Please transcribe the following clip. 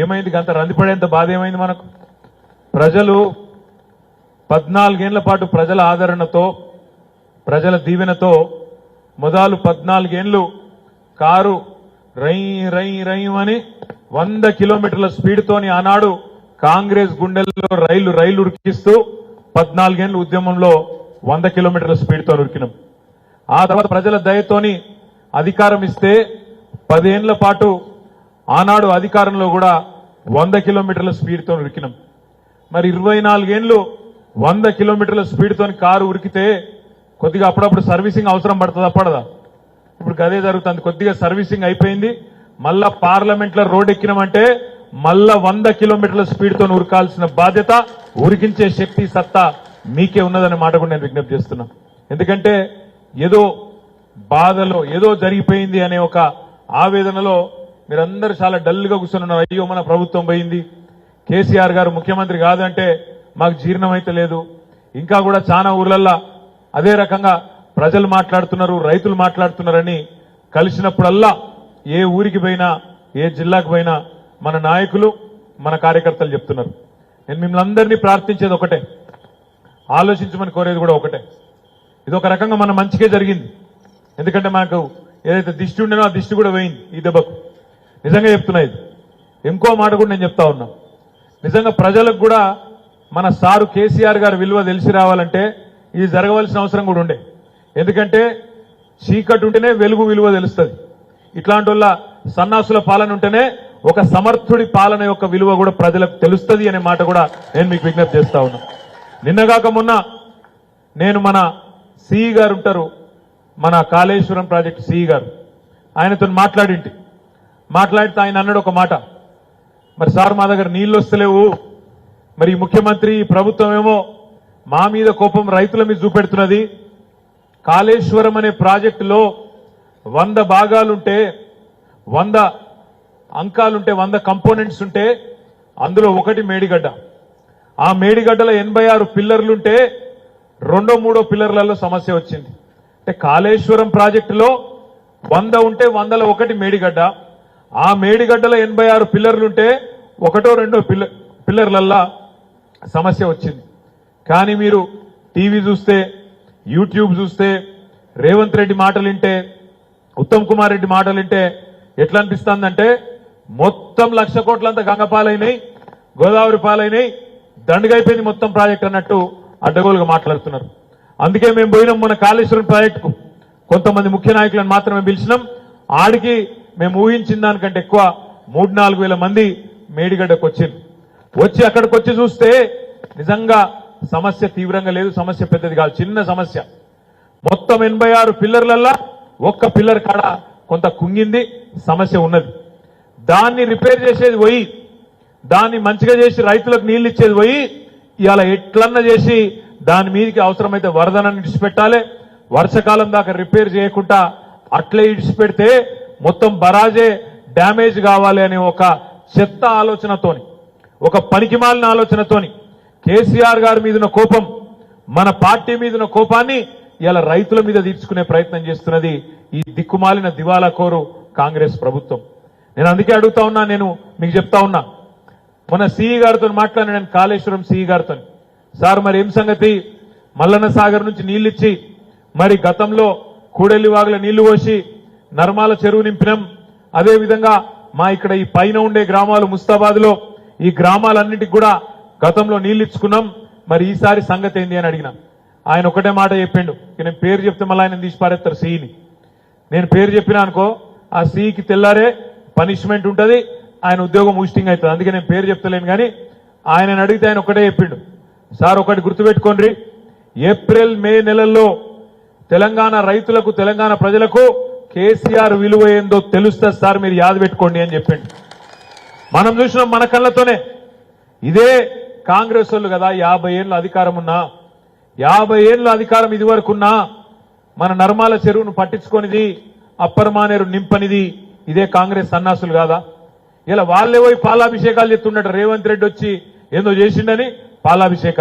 ఏమైంది అంత రందిపడేంత బాధ ఏమైంది మనకు? ప్రజలు పద్నాలుగేళ్ళ పాటు ప్రజల ఆదరణతో ప్రజల దీవెనతో మొదలు పద్నాలుగేళ్ళు కారు రై రై రై అని వంద కిలోమీటర్ల స్పీడ్తోని ఆనాడు కాంగ్రెస్ గుండెల్లో రైలు రైలు ఉరికిస్తూ పద్నాలుగేళ్ళ ఉద్యమంలో వంద కిలోమీటర్ల స్పీడ్తో ఉరికినాం. ఆ తర్వాత ప్రజల దయతోని అధికారం ఇస్తే పదేళ్ళ పాటు ఆనాడు అధికారంలో కూడా వంద కిలోమీటర్ల స్పీడ్తో ఉరికినాం. మరి ఇరవై నాలుగేళ్ళు వంద కిలోమీటర్ల స్పీడ్తో కారు ఉరికితే కొద్దిగా అప్పుడప్పుడు సర్వీసింగ్ అవసరం పడుతుందా? పడదా? ఇప్పుడు అదే జరుగుతుంది. కొద్దిగా సర్వీసింగ్ అయిపోయింది. మళ్ళా పార్లమెంట్లో రోడ్ ఎక్కినామంటే మళ్ళా వంద కిలోమీటర్ల స్పీడ్తో ఉరకాల్సిన బాధ్యత ఉరికించే శక్తి సత్తా మీకే ఉన్నదనే మాట కూడా నేను విజ్ఞప్తి చేస్తున్నా. ఎందుకంటే ఏదో బాధలో ఏదో జరిగిపోయింది అనే ఒక ఆవేదనలో మీరందరూ చాలా డల్గా కూర్చున్నారు. అయ్యో మన ప్రభుత్వం పోయింది. కేసీఆర్ గారు ముఖ్యమంత్రి కాదంటే మాకు జీర్ణమైతే లేదు. ఇంకా కూడా చాలా ఊర్లల్లో అదే రకంగా ప్రజలు మాట్లాడుతున్నారు రైతులు మాట్లాడుతున్నారని కలిసినప్పుడల్లా ఏ ఊరికి పోయినా ఏ జిల్లాకు పోయినా మన నాయకులు మన కార్యకర్తలు చెప్తున్నారు. నేను మిమ్మల్ని అందరినీ ప్రార్థించేది ఒకటే. ఆలోచించమని కోరేది కూడా ఒకటే. ఇది ఒక రకంగా మన మంచిగా జరిగింది. ఎందుకంటే మనకు ఏదైతే దిష్టి ఉండేనో ఆ దిష్టి కూడా పోయింది ఈ దెబ్బకు. నిజంగా చెప్తున్నా ఇది. ఇంకో మాట కూడా నేను చెప్తా ఉన్నా. నిజంగా ప్రజలకు కూడా మన సారు కేసీఆర్ గారి విలువ తెలిసి రావాలంటే ఇది జరగవలసిన అవసరం కూడా ఉండే. ఎందుకంటే చీకటి ఉంటేనే వెలుగు విలువ తెలుస్తుంది. ఇట్లాంటి సన్నాసుల పాలన ఉంటేనే ఒక సమర్థుడి పాలన యొక్క విలువ కూడా ప్రజలకు తెలుస్తుంది అనే మాట కూడా నేను మీకు విజ్ఞప్తి చేస్తా ఉన్నా. నిన్నగాక మొన్న నేను మన సిఈ గారు ఉంటారు మన కాళేశ్వరం ప్రాజెక్ట్ సిఈ గారు. ఆయనతో మాట్లాడింటి. మాట్లాడితే ఆయన అన్నాడు ఒక మాట. మరి సార్ మా దగ్గర నీళ్ళు వస్తలేవు. మరి ముఖ్యమంత్రి ఈ ప్రభుత్వం ఏమో మా మీద కోపం రైతుల మీద చూపెడుతున్నది. కాళేశ్వరం అనే ప్రాజెక్టులో వంద భాగాలుంటే వంద అంకాలుంటే వంద కంపోనెంట్స్ ఉంటే అందులో ఒకటి మేడిగడ్డ. ఆ మేడిగడ్డలో ఎనభై ఆరు పిల్లర్లుంటే రెండో మూడో పిల్లర్లలో సమస్య వచ్చింది. అంటే కాళేశ్వరం ప్రాజెక్టులో వంద ఉంటే వందల ఒకటి మేడిగడ్డ. ఆ మేడిగడ్డలో ఎనభై ఆరు పిల్లర్లుంటే ఒకటో రెండో పిల్ల పిల్లర్లల్లా సమస్య వచ్చింది. కానీ మీరు టీవీ చూస్తే యూట్యూబ్ చూస్తే రేవంత్ రెడ్డి మాటలు వింటే ఉత్తమ్ కుమార్ రెడ్డి మాటలు వింటే ఎట్లా అనిపిస్తుందంటే మొత్తం లక్ష కోట్లంతా గంగపాలైనాయి గోదావరి పాలైనాయి దండగైపోయింది మొత్తం ప్రాజెక్ట్ అన్నట్టు అడ్డగోలుగా మాట్లాడుతున్నారు. అందుకే మేము పోయినాం మన కాళేశ్వరం ప్రాజెక్టుకు. కొంతమంది ముఖ్య నాయకులను మాత్రమే పిలిచినాం. ఆడికి మేము ఊహించిన దానికంటే ఎక్కువ మూడు నాలుగు వేల మంది మేడిగడ్డకు వచ్చింది వచ్చి అక్కడికి వచ్చి చూస్తే నిజంగా సమస్య తీవ్రంగా లేదు సమస్య పెద్దది కాదు చిన్న సమస్య. మొత్తం ఎనభై ఆరు పిల్లర్లల్లా ఒక్క పిల్లర్ కాడ కొంత కుంగింది సమస్య ఉన్నది. దాన్ని రిపేర్ చేసేది పోయి దాన్ని మంచిగా చేసి రైతులకు నీళ్ళు ఇచ్చేది పోయి ఇవాళ ఎట్లన్నా చేసి దాని మీదకి అవసరమైతే వరదనని ఇడిచిపెట్టాలి. వర్షకాలం దాకా రిపేర్ చేయకుండా అట్లే ఇడిచిపెడితే మొత్తం బరాజే డ్యామేజ్ కావాలి అనే ఒక చెత్త ఆలోచనతోని ఒక పనికిమాలిన ఆలోచనతోని కేసీఆర్ గారి మీదన కోపం మన పార్టీ మీదున్న కోపాన్ని ఇలా రైతుల మీద తీర్చుకునే ప్రయత్నం చేస్తున్నది ఈ దిక్కుమాలిన దివాలా కోరు కాంగ్రెస్ ప్రభుత్వం. నేను అందుకే అడుగుతా ఉన్నా నేను మీకు చెప్తా ఉన్నా. మొన్న సిఈ గారితో మాట్లాడిన నేను కాళేశ్వరం సిఈ గారితో. సార్ మరి ఏం సంగతి? మల్లన్న సాగర్ నుంచి నీళ్ళిచ్చి ఇచ్చి మరి గతంలో కూడెల్లి వాగుల నీళ్ళు పోసి నర్మాల చెరువు నింపినాం. అదే విధంగా మా ఇక్కడ ఈ పైన ఉండే గ్రామాలు ముస్తాబాద్లో ఈ గ్రామాలన్నిటికి కూడా గతంలో నీళ్ళు ఇచ్చుకున్నాం మరి ఈసారి సంగతి ఏంది అని అడిగినాం. ఆయన ఒకటే మాట చెప్పిండు. నేను పేరు చెప్తే మళ్ళీ ఆయన తీసి పారేస్తారు సిఈని నేను పేరు చెప్పినా అనుకో ఆ సిఈకి తెల్లారే పనిష్మెంట్ ఉంటుంది ఆయన ఉద్యోగం ఊస్టింగ్ అవుతుంది. అందుకే నేను పేరు చెప్తలేను కానీ ఆయన అడిగితే ఆయన ఒకటే చెప్పిండు. సార్ ఒకటి గుర్తుపెట్టుకోండి. ఏప్రిల్ మే నెలల్లో తెలంగాణ రైతులకు తెలంగాణ ప్రజలకు కేసీఆర్ విలువ ఏందో తెలుస్తుంది సార్ మీరు యాద పెట్టుకోండి అని చెప్పిండు. మనం చూసినాం మన కళ్ళతోనే. ఇదే కాంగ్రెస్ వాళ్ళు కదా యాభై ఏళ్ళు అధికారం ఉన్నా యాభై ఏళ్ళు అధికారం ఇది వరకున్నా మన నర్మాల చెరువును పట్టించుకొనిది అప్పరమానేరు నింపనిది ఇదే కాంగ్రెస్ సన్నాసులు కాదా? ఇలా వాళ్ళే పోయి పాలాభిషేకాలు చెప్తుండట రేవంత్ రెడ్డి వచ్చి ఏందో చేసిండని పాలాభిషేకాలు